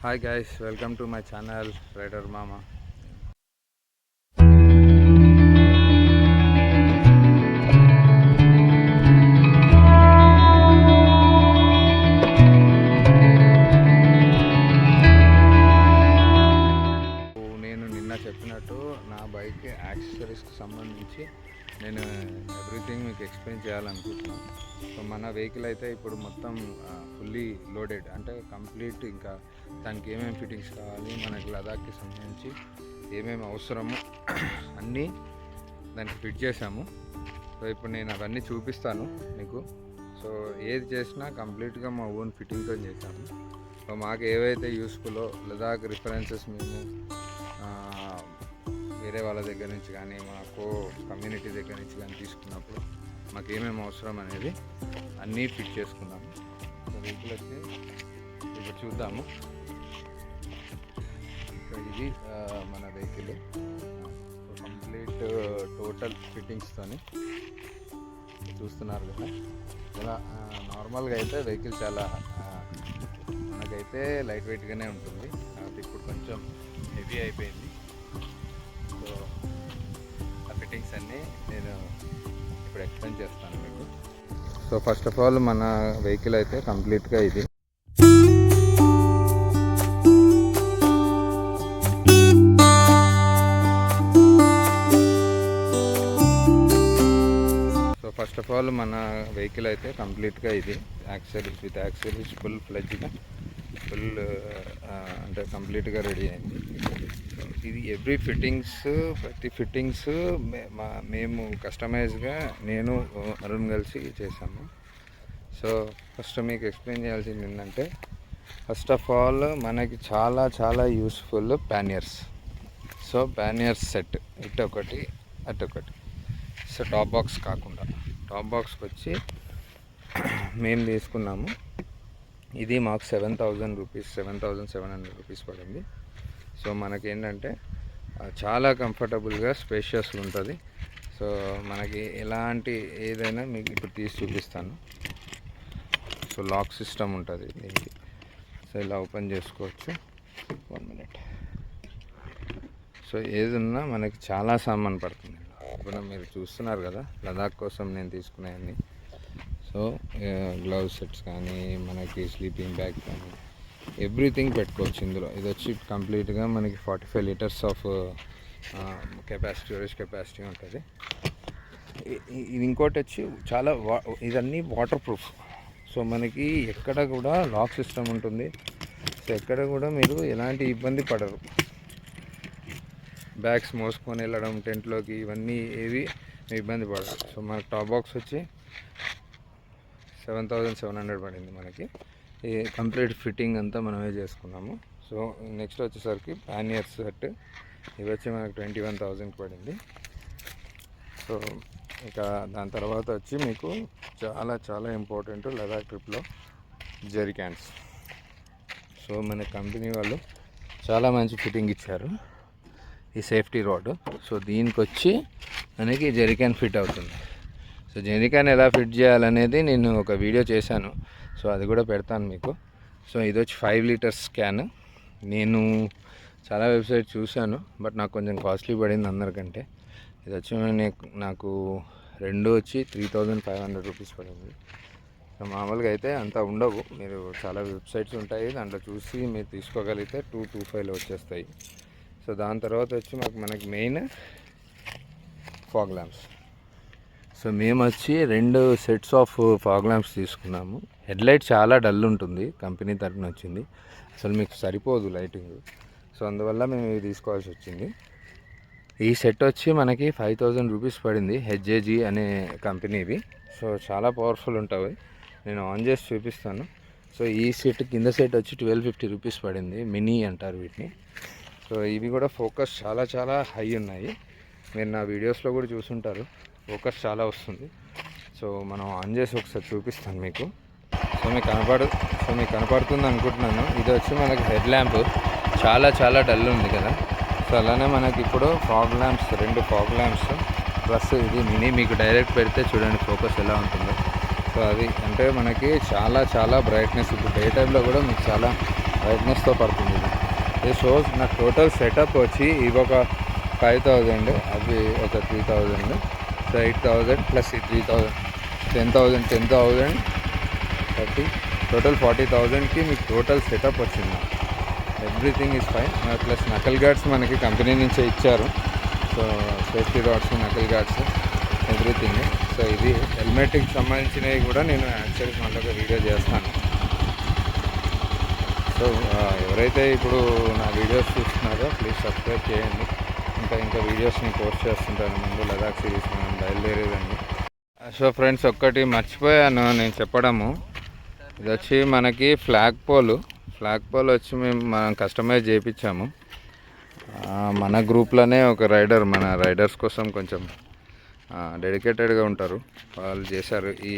Hi guys welcome to my channel rider మామ explain చేయాలనుకుంటున్నాం. So మన వెహికల్ అయితే ఇప్పుడు మొత్తం ఫుల్లీ లోడెడ్ అంటే కంప్లీట్ ఇంకా దానికి ఏమేమి ఫిట్టింగ్స్ కావాలి మనకి లదాఖ్కి సంబంధించి ఏమేమి అవసరమో అన్నీ దానికి ఫిట్ చేసాము సో ఇప్పుడు నేను అవన్నీ చూపిస్తాను మీకు. సో ఏది చేసినా కంప్లీట్గా మా ఓన్ ఫిట్టింగ్తో చేశాము. సో మాకు ఏవైతే యూస్ఫుల్లో లదాఖ్ రిఫరెన్సెస్ మేము వేరే వాళ్ళ దగ్గర నుంచి కానీ మా కో కమ్యూనిటీ దగ్గర నుంచి కానీ తీసుకున్నప్పుడు మాకు ఏమేమి అవసరం అనేది అన్నీ ఫిట్ చేసుకున్నాము సో వెహికల్ అయితే ఇప్పుడు చూద్దాము. ఇది మన వెహికల్ కంప్లీట్ టోటల్ ఫిట్టింగ్స్తోని చూస్తున్నారు కదా. ఇలా నార్మల్గా అయితే వెహికల్ చాలా మనకైతే లైట్ వెయిట్గానే ఉంటుంది. కాబట్టి ఇప్పుడు కొంచెం హెవీ అయిపోయింది. సో ఆ ఫిట్టింగ్స్ అన్నీ నేను ఎక్స్ప్లెయిన్ చేస్తాను మీకు. సో ఫస్ట్ ఆఫ్ ఆల్ మన వెహికల్ అయితే కంప్లీట్గా ఇది. సో ఫస్ట్ ఆఫ్ ఆల్ మన వెహికల్ అయితే కంప్లీట్గా ఇది. యాక్సరీస్ విత్ యాక్సరీస్ ఫుల్ ఫ్లెజ్గా ఫుల్ అంటే కంప్లీట్గా రెడీ అయింది. ఇది ఎవ్రీ ఫిట్టింగ్స్ ప్రతి ఫిట్టింగ్స్ మేము కస్టమైజ్గా నేను అరుణ్ కలిసి చేశాము. సో ఫస్ట్ మీకు ఎక్స్ప్లెయిన్ చేయాల్సింది ఏంటంటే ఫస్ట్ ఆఫ్ ఆల్ మనకి చాలా చాలా useful panniers so panniers set ఇటు ఒకటి అటు ఒకటి సో టాప్ బాక్స్ కాకుండా టాప్ బాక్స్కి వచ్చి మేము తీసుకున్నాము. ఇది మాకు seven thousand rupees seven thousand seven hundred rupees పడింది. సో మనకేంటంటే ఏంటంటే చాలా కంఫర్టబుల్గా స్పేషియస్ ఉంటుంది సో మనకి ఎలాంటి ఏదైనా మీకు ఇప్పుడు తీసి చూపిస్తాను. సో లాక్ సిస్టమ్ ఉంటుంది దీనికి. సో ఇలా ఓపెన్ చేసుకోవచ్చు. One minute. సో ఏది ఉన్నా మనకి చాలా సామాన్ పడుతుంది. ఇప్పుడు మీరు చూస్తున్నారు కదా లదాఖ్ కోసం నేను తీసుకునేవన్నీ. సో గ్లౌజ్ సెట్స్ కానీ మనకి స్లీపింగ్ బ్యాగ్ కానీ ఎవ్రీథింగ్ పెట్టుకోవచ్చు ఇందులో. ఇది వచ్చి కంప్లీట్గా మనకి forty five litres of capacity storage capacity ఉంటుంది. ఇది ఇంకోటి వచ్చి చాలా వా ఇదన్నీ వాటర్ ప్రూఫ్ సో మనకి ఎక్కడ కూడా లాక్ సిస్టమ్ ఉంటుంది. సో ఎక్కడ కూడా మీరు ఎలాంటి ఇబ్బంది పడరు. బ్యాగ్స్ మోసుకొని వెళ్ళడం టెంట్లోకి ఇవన్నీ ఏవి ఇబ్బంది పడదు సో మన టాప్ బాక్స్ వచ్చి సెవెన్ థౌజండ్ సెవెన్ హండ్రెడ్ పడింది మనకి. ఈ కంప్లీట్ ఫిట్టింగ్ అంతా మనమే చేసుకున్నాము. సో నెక్స్ట్ వచ్చేసరికి ప్యానియర్ సెట్ ఇవి వచ్చి మనకు ట్వంటీ వన్ థౌజండ్కి పడింది. సో ఇక దాని తర్వాత వచ్చి మీకు చాలా చాలా ఇంపార్టెంట్ లదాఖ్ ట్రిప్లో జెరికాన్స్ సో మన కంపెనీ వాళ్ళు చాలా మంచి ఫిట్టింగ్ ఇచ్చారు. ఈ సేఫ్టీ రాడ్ సో దీనికి వచ్చి మనకి జెరికాన్ ఫిట్ అవుతుంది. సో జెరికాన్ ఎలా ఫిట్ చేయాలనేది నేను ఒక వీడియో చేశాను. సో అది కూడా పెడతాను మీకు. సో ఇది వచ్చి ఫైవ్ లీటర్స్ క్యాన్ నేను చాలా వెబ్సైట్ చూశాను బట్ నాకు కొంచెం కాస్ట్లీ పడింది అందరికంటే. ఇది వచ్చి నాకు- నాకు రెండు వచ్చి three thousand five hundred rupees పడింది. సో మామూలుగా అయితే అంత ఉండవు. మీరు చాలా వెబ్సైట్స్ ఉంటాయి దాంట్లో చూసి మీరు తీసుకోగలిగితే టూ టూ ఫైవ్లో వచ్చేస్తాయి. సో దాని తర్వాత వచ్చి మాకు మనకి మెయిన్ ఫాగ్ ల్యాంప్స్ సో మేము వచ్చి రెండు సెట్స్ ఆఫ్ ఫాగ్ ల్యాంప్స్ తీసుకున్నాము. హెడ్లైట్ చాలా డల్ ఉంటుంది కంపెనీ తరఫున వచ్చింది. అసలు మీకు సరిపోదు లైటింగ్. సో అందువల్ల మేము ఇవి తీసుకోవాల్సి వచ్చింది. ఈ సెట్ వచ్చి మనకి ఫైవ్ థౌజండ్ రూపీస్ పడింది హెచ్జేజీ అనే కంపెనీవి సో చాలా పవర్ఫుల్ ఉంటాయి. నేను ఆన్ చేసి చూపిస్తాను. సో ఈ సెట్ కింద సెట్ వచ్చి ట్వెల్వ్ ఫిఫ్టీ రూపీస్ పడింది మినీ అంటారు వీటిని. సో ఇవి కూడా ఫోకస్ చాలా చాలా హై ఉన్నాయి. మీరు నా వీడియోస్లో కూడా చూసుంటారు. ఫోకస్ చాలా వస్తుంది. సో మనం ఆన్ చేసి ఒకసారి చూపిస్తాను మీకు. సో మీకు కనపడు సో మీకు కనపడుతుంది అనుకుంటున్నాను. ఇది వచ్చి మనకి హెడ్ ల్యాంప్. చాలా చాలా డల్ ఉంది కదా. సో అలానే మనకి ఇప్పుడు ఫాగ్ ల్యాంప్స్ రెండు ఫాగ్ ల్యాంప్స్. ప్లస్ ఇది మినీ మీకు డైరెక్ట్ పెడితే చూడండి ఫోకస్ ఎలా ఉంటుందో. సో అది అంటే మనకి చాలా చాలా బ్రైట్నెస్. ఇప్పుడు డే టైంలో కూడా మీకు చాలా బ్రైట్నెస్తో పడుతుంది ఇది. ఈ షోస్ నాకు టోటల్ సెటప్ వచ్చి ఇవి ఒక ఫైవ్ థౌజండ్ అవి ఒక three thousand so eight thousand plus ఈ three thousand ten thousand ten thousand thirty total forty థౌజండ్కి మీకు టోటల్ సెటప్ వచ్చింది. Everything is fine plus knuckle guards మనకి కంపెనీ నుంచే ఇచ్చారు. So safety rods knuckle guards everything so ఇది హెల్మెట్కి సంబంధించినవి కూడా నేను యాక్చువల్గా మళ్ళీ ఒక వీడియో చేస్తాను. సో uh, ఎవరైతే ఇప్పుడు నా వీడియోస్ చూస్తున్నారో ప్లీజ్ సబ్స్క్రైబ్ చేయండి. ఇంకా ఇంకా వీడియోస్ని పోస్ట్ చేస్తుంటాను. ముందు లదాఖ్ సిరీస్ మనం బయలుదేరేదండి సో uh, ఫ్రెండ్స్ ఒక్కటి మర్చిపోయాను నేను చెప్పడము. ఇది వచ్చి మనకి ఫ్లాగ్ పోల్. ఫ్లాగ్ పోల్ వచ్చి మేము మనం కస్టమైజ్ చేయించాము మన గ్రూప్లోనే ఒక రైడర్ మన రైడర్స్ కోసం కొంచెం డెడికేటెడ్గా ఉంటారు. వాళ్ళు చేశారు. ఈ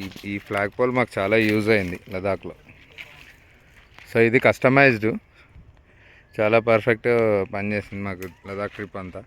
ఈ ఈ ఫ్లాగ్ పోల్ మాకు చాలా యూజ్ అయింది లదాఖ్లో సో ఇది కస్టమైజ్డ్. చాలా పర్ఫెక్ట్ పనిచేసింది మాకు లదాఖ్ ట్రిప్ అంతా.